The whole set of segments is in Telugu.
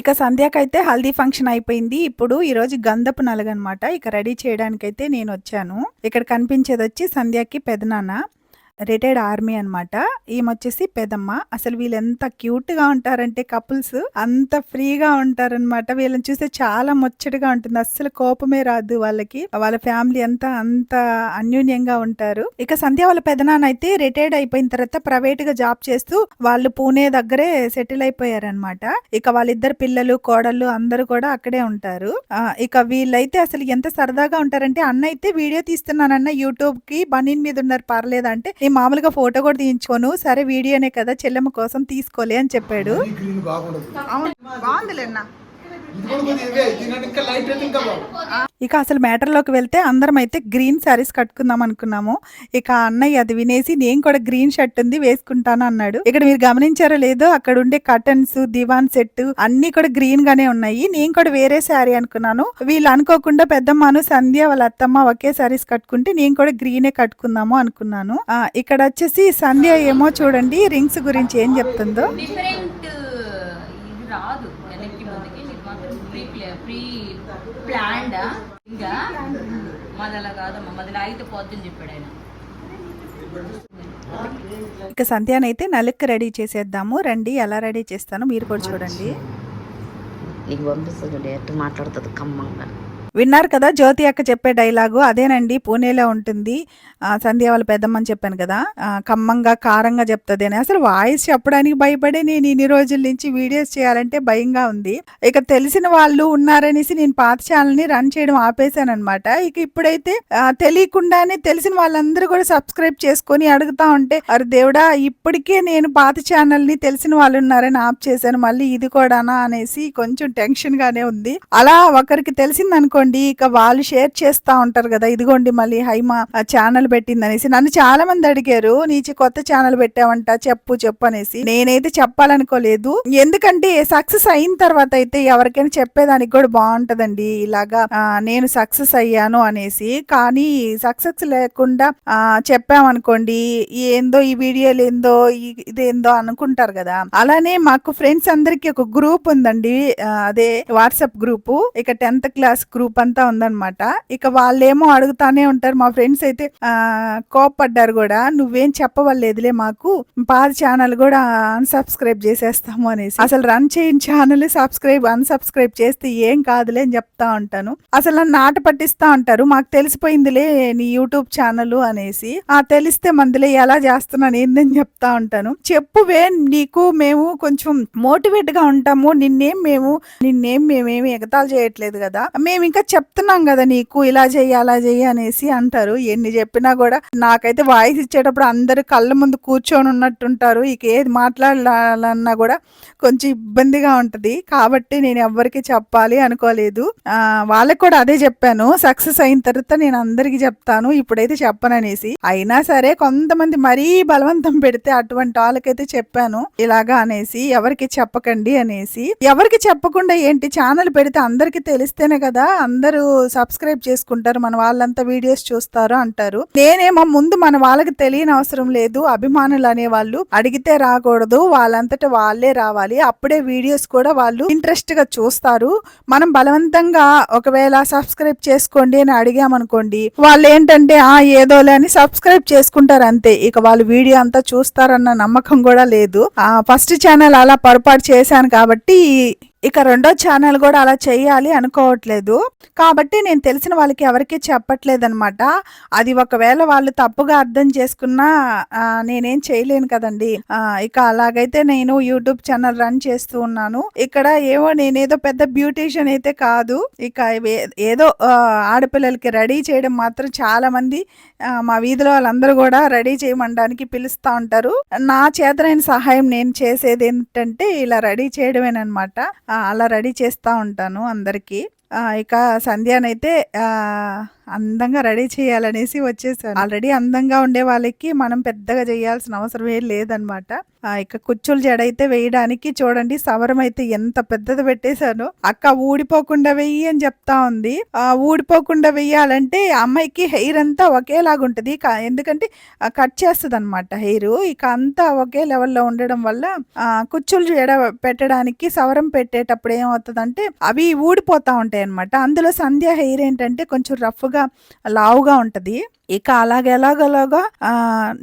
ఇక సంధ్యాకైతే హల్దీ ఫంక్షన్ అయిపోయింది. ఇప్పుడు ఈ రోజు గంధపు నలుగనమాట. ఇక రెడీ చేయడానికైతే నేను వచ్చాను. ఇక్కడ కనిపించేది వచ్చి సంధ్యాకి పెదనాన్న. రిటైర్డ్ ఆర్మీ అన్నమాట. ఈమె వచ్చేసి పెదమ్మ అసలు వీళ్ళు ఎంత క్యూట్గా ఉంటారంటే కపుల్స్ అంత ఫ్రీగా ఉంటారన్నమాట. వీళ్ళని చూస్తే చాలా ముచ్చటగా ఉంటుంది. అస్సలు కోపమే రాదు వాళ్ళకి. వాళ్ళ ఫ్యామిలీ అంతా అంత అన్యోన్యంగా ఉంటారు. ఇక సంధ్య వాళ్ళ పెదనాన్న అయితే రిటైర్డ్ అయిపోయిన తర్వాత ప్రైవేట్గా జాబ్ చేస్తూ వాళ్ళు పూణే దగ్గరే సెటిల్ అయిపోయారనమాట ఇక వాళ్ళిద్దరు పిల్లలు కోడళ్ళు అందరూ కూడా అక్కడే ఉంటారు. ఇక వీళ్ళైతే అసలు ఎంత సరదాగా ఉంటారంటే అన్న అయితే వీడియో తీస్తున్నానన్న యూట్యూబ్కి బనీన్ మీద ఉన్నారు పర్లేదంటే నేను మామూలుగా ఫోటో కూడా తీయించుకోను. సరే వీడియోనే కదా చెల్లెమ్మ కోసం తీసుకోలే అని చెప్పాడు. అవును. బాగుందిలేనా ఇంకా అసలు మ్యాటర్లోకి వెళ్తే అందరం అయితే గ్రీన్ శారీస్ కట్టుకుందాం అనుకున్నాము. ఇక అన్నయ్య అది వినేసి నేను కూడా గ్రీన్ షర్ట్ ఉంది వేసుకుంటాను అన్నాడు. ఇక్కడ మీరు గమనించారో లేదో అక్కడ ఉండే కర్టన్స్ దివాన్ సెట్ అన్ని కూడా గ్రీన్ గానే ఉన్నాయి. నేను కూడా వేరే శారీ అనుకున్నాను. వీళ్ళు అనుకోకుండా పెద్దమ్మను సంధ్య వాళ్ళ అత్తమ్మ ఒకే శారీస్ కట్టుకుంటే నేను కూడా గ్రీనే కట్టుకుందాము అనుకున్నాను. ఆ, ఇక్కడ వచ్చేసి సంధ్య ఏమో చూడండి రింగ్స్ గురించి ఏం చెప్తుందో. డిఫరెంట్ ఇది రాదు వెనక్కి ముందుకి ఇది మాత్రం ప్రీ ప్లాన్డ్ ఇంకా? మాది అలా కాదమ్మా మాది లాగితే పోద్దని చెప్పాడు ఆయన. ఇక సంధ్యానైతే నలుక్కి రెడీ చేసేద్దాము. రండి ఎలా రెడీ చేస్తానో మీరు కూడా చూడండి. నీకు పంపిస్తుంది డైరెక్ట్ మాట్లాడుతుంది ఖమ్మంగా. విన్నారు కదా జ్యోతి అక్క చెప్పే డైలాగు అదేనండి పూణేలో ఉంటుంది. ఆ, సంధ్య వాళ్ళ పెద్దమ్మని చెప్పాను కదా కమ్మంగా కారంగా చెప్తుంది అని అసలు వాయిస్ చెప్పడానికి భయపడే నేను ఇన్ని రోజుల నుంచి వీడియోస్ చేయాలంటే భయంగా ఉంది. ఇక తెలిసిన వాళ్ళు ఉన్నారనేసి నేను పాత ఛానల్ని రన్ చేయడం ఆపేశాను అనమాట ఇక ఇప్పుడైతే తెలియకుండానే తెలిసిన వాళ్ళందరూ కూడా సబ్స్క్రైబ్ చేసుకొని అడుగుతా ఉంటే అరే దేవుడా ఇప్పటికే నేను పాత ఛానల్ని తెలిసిన వాళ్ళు ఉన్నారని ఆప్ చేశాను. మళ్ళీ ఇది కూడానా? అనేసి కొంచెం టెన్షన్ గానే ఉంది. అలా ఒకరికి తెలిసింది అనుకోండి ఇక వాళ్ళు షేర్ చేస్తా ఉంటారు కదా ఇదిగోండి మళ్ళీ హైమా ఛానల్ పెట్టింది అనేసి నన్ను చాలా మంది అడిగారు నీచి కొత్త ఛానల్ పెట్టావంట చెప్పు చెప్పు అనేసి. నేనైతే చెప్పాలనుకోలేదు. ఎందుకంటే సక్సెస్ అయిన తర్వాత అయితే ఎవరికైనా చెప్పేదానికి కూడా బాగుంటదండి ఇలాగా నేను సక్సెస్ అయ్యాను అనేసి. కానీ సక్సెస్ లేకుండా చెప్పామనుకోండి ఏందో ఈ వీడియోలు ఏందో ఇదేందో అనుకుంటారు కదా. అలానే మాకు ఫ్రెండ్స్ అందరికి ఒక గ్రూప్ ఉందండి అదే వాట్సాప్ గ్రూపు ఇక టెన్త్ క్లాస్ గ్రూప్ అంతా ఉందన్నమాట. ఇక వాళ్ళేమో అడుగుతానే ఉంటారు. మా ఫ్రెండ్స్ అయితే ఆ కోపడ్డారు కూడా. నువ్వేం చెప్పవలేదులే మాకు. పాత ఛానల్ కూడా అన్సబ్స్క్రైబ్ చేసేస్తాము అనేసి. అసలు రన్ చేయని ఛానల్ సబ్స్క్రైబ్ అన్సబ్స్క్రైబ్ చేస్తే ఏం కాదులే అని చెప్తా ఉంటాను. అసలు నన్ను ఆట పట్టిస్తా ఉంటారు. మాకు తెలిసిపోయిందిలే నీ యూట్యూబ్ ఛానల్ అనేసి. ఆ తెలిస్తే మందిలే ఎలా చేస్తున్నాను ఏందని చెప్తా ఉంటాను. చెప్పువే నీకు మేము కొంచెం మోటివేట్గా ఉంటాము. నిన్నేం మేము నిన్నేం మేమేమి ఎగతాలు చేయట్లేదు కదా. మేము ఇంకా చెప్తున్నాం కదా నీకు ఇలా చెయ్యి అలా చెయ్యి అనేసి అంటారు. ఎన్ని చెప్పినా కూడా నాకైతే వాయిస్ ఇచ్చేటప్పుడు అందరు కళ్ళ ముందు కూర్చొని ఉన్నట్టుంటారు. ఇక ఏది మాట్లాడాలన్నా కూడా కొంచెం ఇబ్బందిగా ఉంటది. కాబట్టి నేను ఎవ్వరికి చెప్పాలి అనుకోలేదు. వాళ్ళకి కూడా అదే చెప్పాను. సక్సెస్ అయిన తర్వాత నేను అందరికి చెప్తాను. ఇప్పుడైతే చెప్పననేసి. అయినా సరే కొంతమంది మరీ బలవంతం పెడితే అటువంటి వాళ్ళకైతే చెప్పాను. ఇలాగా అనేసి ఎవరికి చెప్పకండి అనేసి. ఎవరికి చెప్పకుండా ఏంటి? ఛానల్ పెడితే అందరికి తెలిస్తేనే కదా అందరూ సబ్స్క్రైబ్ చేసుకుంటారు మన వాళ్ళంతా వీడియోస్ చూస్తారు అంటారు. నేనేమో ముందు మన వాళ్ళకి తెలియని అవసరం లేదు అభిమానులు అనే వాళ్ళు అడిగితే రాకూడదు వాళ్ళంతటా వాళ్ళే రావాలి. అప్పుడే వీడియోస్ కూడా వాళ్ళు ఇంట్రెస్ట్గా చూస్తారు. మనం బలవంతంగా ఒకవేళ సబ్స్క్రైబ్ చేసుకోండి అని అడిగామనుకోండి వాళ్ళు ఏంటంటే ఆ ఏదోలే అని సబ్స్క్రైబ్ చేసుకుంటారు అంతే. ఇక వాళ్ళు వీడియో అంతా చూస్తారన్న నమ్మకం కూడా లేదు. ఆ ఫస్ట్ ఛానల్ అలా పొరపాటు చేశాను కాబట్టి ఇక రెండో ఛానల్ కూడా అలా చేయాలి అనుకోవట్లేదు. కాబట్టి నేను తెలిసిన వాళ్ళకి ఎవరికి చెప్పట్లేదనమాట అది ఒకవేళ వాళ్ళు తప్పుగా అర్థం చేసుకున్నా నేనేం చేయలేను కదండి. ఇక అలాగైతే నేను యూట్యూబ్ ఛానల్ రన్ చేస్తూ ఉన్నాను. ఇక్కడ ఏవో నేనేదో పెద్ద బ్యూటీషియన్ అయితే కాదు. ఇక ఏదో ఆడపిల్లలకి రెడీ చేయడం మాత్రం చాలా మంది మా వీధిలో వాళ్ళందరూ కూడా రెడీ చేయమనడానికి పిలుస్తూ ఉంటారు. నా చేతనైన సహాయం నేను చేసేది ఏంటంటే ఇలా రెడీ చేయడమేనమాట అలా రెడీ చేస్తూ ఉంటాను అందరికీ. ఇక సంధ్యానైతే అందంగా రెడీ చేయాలనేసి వచ్చేసాను. ఆల్రెడీ అందంగా ఉండే వాళ్ళకి మనం పెద్దగా చేయాల్సిన అవసరం ఏం లేదనమాట ఇక కుచ్చులు జడ అయితే వేయడానికి చూడండి సవరం అయితే ఎంత పెద్దది పెట్టేశాను. అక్క ఊడిపోకుండా వెయ్యి అని చెప్తా ఉంది. ఆ ఊడిపోకుండా వెయ్యాలంటే అమ్మాయికి హెయిర్ అంతా ఒకేలాగా ఉంటుంది. ఎందుకంటే కట్ చేస్తుంది అనమాట హెయిర్. ఇక అంతా ఒకే లెవెల్లో ఉండడం వల్ల కుచ్చులు జడ పెట్టడానికి సవరం పెట్టేటప్పుడు ఏమవుతుందంటే అవి ఊడిపోతా ఉంటాయి అనమాట అందులో సంధ్య హెయిర్ ఏంటంటే కొంచెం రఫ్గా లావుగా ఉంటది. ఇక అలాగెలాగలాగా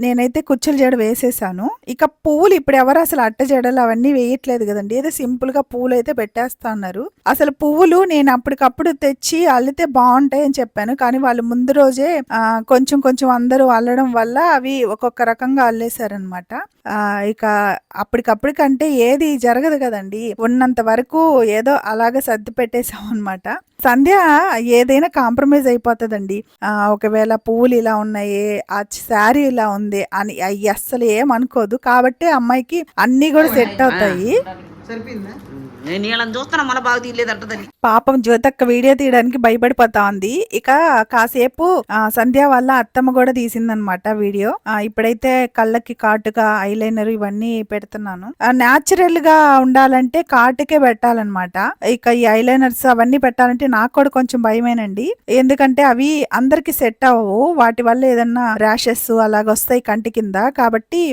నేనైతే కుచ్చులు జడ వేసేసాను. ఇక పువ్వు పూలు ఇప్పుడు ఎవరు అసలు అట్ట జడలు అవన్నీ వేయట్లేదు కదండి. ఏదో సింపుల్గా పువ్వులు అయితే పెట్టేస్తా ఉన్నారు అసలు పువ్వులు నేను అప్పటికప్పుడు తెచ్చి అల్లితే బాగుంటాయి అని చెప్పాను. కానీ వాళ్ళు ముందు రోజే కొంచెం కొంచెం అందరూ అల్లడం వల్ల అవి ఒక్కొక్క రకంగా అల్లేశారనమాట ఇక అప్పటికప్పుడు కంటే ఏది జరగదు కదండి. ఉన్నంత వరకు ఏదో అలాగే సర్ది పెట్టేసాం అనమాట సంధ్య ఏదైనా కాంప్రమైజ్ అయిపోతుందండి. ఆ, ఒకవేళ పువ్వులు ఇలా ఉన్నాయి ఆ శారీ ఇలా ఉంది అని అయ్యి అస్సలు ఏమనుకోదు. కాబట్టి అమ్మాయికి అన్ని కూడా సెట్ అవుతాయి. సరిపోయిందా? నేను వీళ్ళని చూస్తున్నా మన బాగా తీయలేదంటదని పాపం జ్యోతక్క వీడియో తీయడానికి భయపడిపోతా ఉంది ఇక కాసేపు సంధ్య వాళ్ళ అత్తమ్మ కూడా తీసిందనమాట వీడియో. ఇప్పుడైతే కళ్ళకి కాటుగా ఐలైనర్ ఇవన్నీ పెడుతున్నాను. న్యాచురల్గా ఉండాలంటే కాటుకే పెట్టాలన్నమాట. ఇక ఈ ఐలైనర్స్ అవన్నీ పెట్టాలంటే నాకు కూడా కొంచెం భయమేనండి. ఎందుకంటే అవి అందరికి సెట్ అవ్వవు. వాటి వల్ల ఏదన్నా ర్యాషెస్ అలాగొస్తాయి కంటి కింద. కాబట్టి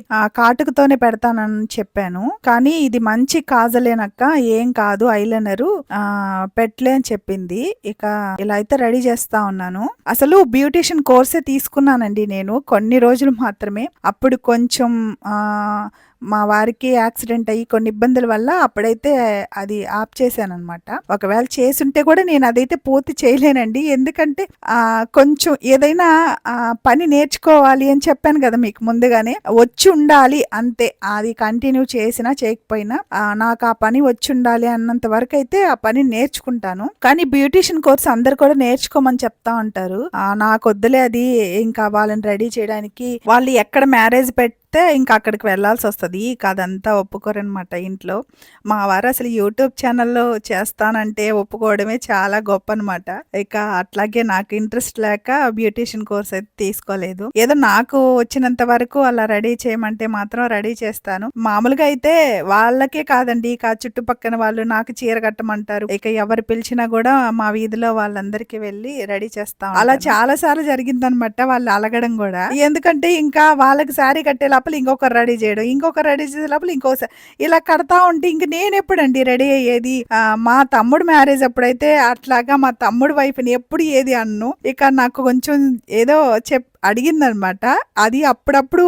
కాటుకతోనే పెడతానని చెప్పాను. కానీ ఇది మంచి కాజలేనక్క. ఏ కాదు ఐలైనరు ఆ అని చెప్పింది. ఇక ఇలా అయితే రెడీ చేస్తా ఉన్నాను. అసలు బ్యూటిషియన్ కోర్సే తీసుకున్నానండి నేను. కొన్ని రోజులు మాత్రమే. అప్పుడు కొంచెం ఆ మా వారికి యాక్సిడెంట్ అయ్యి కొన్ని ఇబ్బందుల వల్ల అప్పుడైతే అది ఆప్ చేశాను అనమాట ఒకవేళ చేసుంటే కూడా నేను అదైతే పూర్తి చేయలేనండి. ఎందుకంటే కొంచెం ఏదైనా పని నేర్చుకోవాలి అని చెప్పాను కదా మీకు ముందుగానే. వచ్చి ఉండాలి అంతే. అది కంటిన్యూ చేసినా చేయకపోయినా నాకు ఆ పని వచ్చి ఉండాలి అన్నంత వరకు అయితే ఆ పని నేర్చుకుంటాను. కానీ బ్యూటిషియన్ కోర్స్ అందరు కూడా నేర్చుకోమని చెప్తా ఉంటారు. నాకు వద్దులే అది ఇంకా వాళ్ళని రెడీ చేయడానికి. వాళ్ళు ఎక్కడ మ్యారేజ్ పెట్టి పెడితే ఇంకా అక్కడికి వెళ్ళాల్సి వస్తుంది. ఇక అదంతా ఒప్పుకోరనమాట ఇంట్లో. మా వారు అసలు యూట్యూబ్ ఛానల్లో చేస్తానంటే ఒప్పుకోవడమే చాలా గొప్ప అనమాట ఇక అట్లాగే నాకు ఇంట్రెస్ట్ లేక బ్యూటిషియన్ కోర్స్ అయితే తీసుకోలేదు. ఏదో నాకు వచ్చినంత వరకు అలా రెడీ చేయమంటే మాత్రం రెడీ చేస్తాను. మామూలుగా అయితే వాళ్ళకే కాదండి. ఇక చుట్టుపక్కన వాళ్ళు నాకు చీర కట్టమంటారు. ఇక ఎవరు పిలిచినా కూడా మా వీధిలో వాళ్ళందరికీ వెళ్ళి రెడీ చేస్తాం అలా చాలా సార్లు జరిగిందనమాట వాళ్ళు అలగడం కూడా. ఎందుకంటే ఇంకా వాళ్ళకి శారీ కట్టేలా లోపల ఇంకొకరు రెడీ చేయడం ఇంకొకరు రెడీ చేసే లోపల ఇంకోసారి ఇలా కడతా ఉంటే ఇంక నేను ఎప్పుడండి రెడీ అయ్యేది? మా తమ్ముడు మ్యారేజ్ అప్పుడైతే అట్లాగా మా తమ్ముడు వైఫ్ని ఎప్పుడు ఏది అన్ను. ఇక నాకు కొంచెం ఏదో చెప్ అడిగిందనమాట. అది అప్పుడప్పుడు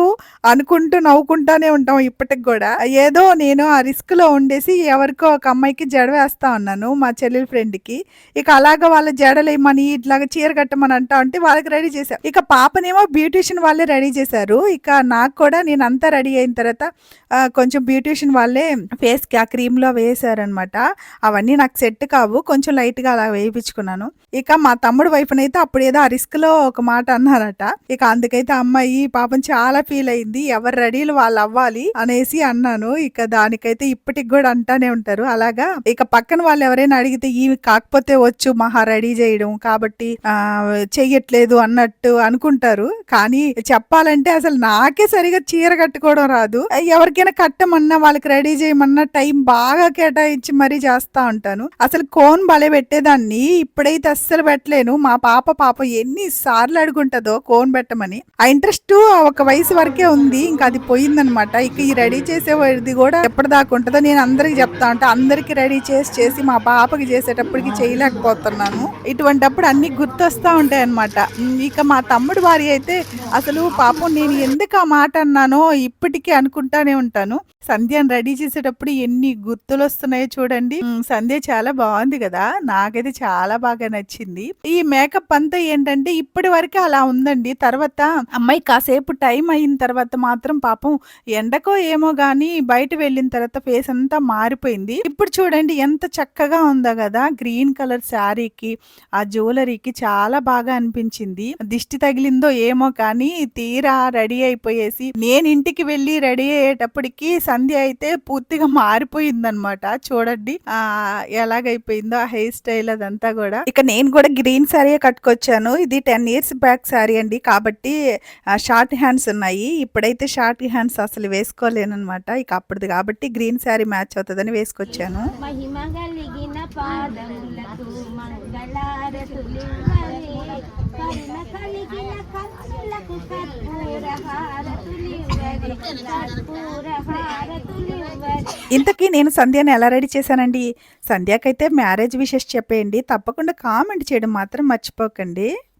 అనుకుంటూ నవ్వుకుంటానే ఉంటాం ఇప్పటికి కూడా. ఏదో నేను ఆ రిస్క్లో ఉండేసి ఎవరికో ఒక అమ్మాయికి జడ వేస్తా ఉన్నాను మా చెల్లెల ఫ్రెండ్కి. ఇక అలాగ వాళ్ళ జడలేమని ఇట్లాగా చీర కట్టమని అంటా ఉంటే వాళ్ళకి రెడీ చేశారు ఇక పాపనేమో బ్యూటిషియన్ వాళ్ళే రెడీ చేశారు. ఇక నాకు కూడా నేను అంతా రెడీ అయిన తర్వాత కొంచెం బ్యూటిషియన్ వాళ్ళే ఫేస్కి ఆ క్రీమ్లో వేసారనమాట అవన్నీ నాకు సెట్ కావు. కొంచెం లైట్గా అలా వేయించుకున్నాను. ఇక మా తమ్ముడు వైపునైతే అప్పుడు ఏదో ఆ రిస్క్లో ఒక మాట అన్నారట. ఇక అందుకైతే అమ్మాయి పాపం చాలా ఫీల్ అయింది. ఎవరు రెడీలు వాళ్ళు అవ్వాలి అనేసి అన్నాను. ఇక దానికైతే ఇప్పటికి కూడా అంటానే ఉంటారు. అలాగా ఇక పక్కన వాళ్ళు ఎవరైనా అడిగితే ఈమె కాకపోతే వచ్చు మహా రెడీ చేయడం కాబట్టి ఆ చెయ్యట్లేదు అన్నట్టు అనుకుంటారు. కానీ చెప్పాలంటే అసలు నాకే సరిగా చీర కట్టుకోవడం రాదు. ఎవరికైనా కట్టమన్నా వాళ్ళకి రెడీ చేయమన్నా టైం బాగా కేటాయించి మరీ చేస్తా ఉంటాను. అసలు కోన్ బలే పెట్టేదాన్ని. ఇప్పుడైతే అస్సలు పెట్టలేను. మా పాప పాప ఎన్ని సార్లు అడుగుంటదో కోన్ పెట్టమని. ఆ ఇంట్రెస్ట్ ఒక వయసు వరకే ఉంది ఇంకా అది పోయిందనమాట. ఇక ఈ రెడీ చేసేది కూడా ఎప్పటిదాకా ఉంటుందో నేను అందరికి చెప్తా ఉంటా. అందరికి రెడీ చేసి చేసి మా పాపకి చేసేటప్పటికి చేయలేకపోతున్నాను. ఇటువంటప్పుడు అన్ని గుర్తొస్తా ఉంటాయి అనమాట ఇక మా తమ్ముడు వారి అయితే అసలు పాపం నేను ఎందుకు ఆ మాట అన్నానో ఇప్పటికీ అనుకుంటానే ఉంటాను. సంధ్యను రెడీ చేసేటప్పుడు ఎన్ని గుర్తులు వస్తున్నాయో చూడండి సంధ్య చాలా బాగుంది కదా. నాకైతే చాలా బాగా నచ్చింది. ఈ మేకప్ అంతా ఏంటంటే ఇప్పటి వరకు అలా ఉందండి. తర్వాత అమ్మాయి కాసేపు టైం అయిన తర్వాత మాత్రం పాపం ఎండకో ఏమో కానీ బయట వెళ్ళిన తర్వాత ఫేస్ అంతా మారిపోయింది. ఇప్పుడు చూడండి ఎంత చక్కగా ఉందో కదా! గ్రీన్ కలర్ శారీకి ఆ జ్యువెలరీకి చాలా బాగా అనిపించింది. దిష్టి తగిలిందో ఏమో కానీ తీరా రెడీ అయిపోయేసి నేను ఇంటికి వెళ్ళి రెడీ అయ్యేటప్పటికి సంధ్య అయితే పూర్తిగా మారిపోయిందనమాట చూడండి ఆ ఎలాగైపోయిందో ఆ హెయిర్ స్టైల్ అదంతా కూడా. ఇక నేను కూడా గ్రీన్ శారీ కట్టుకొచ్చాను. ఇది టెన్ ఇయర్స్ బ్యాక్ శారీ అండి. కాబట్టి షార్ట్ హ్యాండ్స్ ఉన్నాయి. ఇప్పుడైతే షార్ట్ హ్యాండ్స్ అసలు వేసుకోలేను అనమాట ఇక అప్పటిది కాబట్టి గ్రీన్ శారీ మ్యాచ్ అవుతుందని వేసుకొచ్చాను. ఇంతకీ నేను సంధ్యని ఎలా రెడీ చేశానండి? సంధ్యకైతే మ్యారేజ్ విషెస్ చెప్పేయండి. తప్పకుండా కామెంట్ చేయడం మాత్రం మర్చిపోకండి.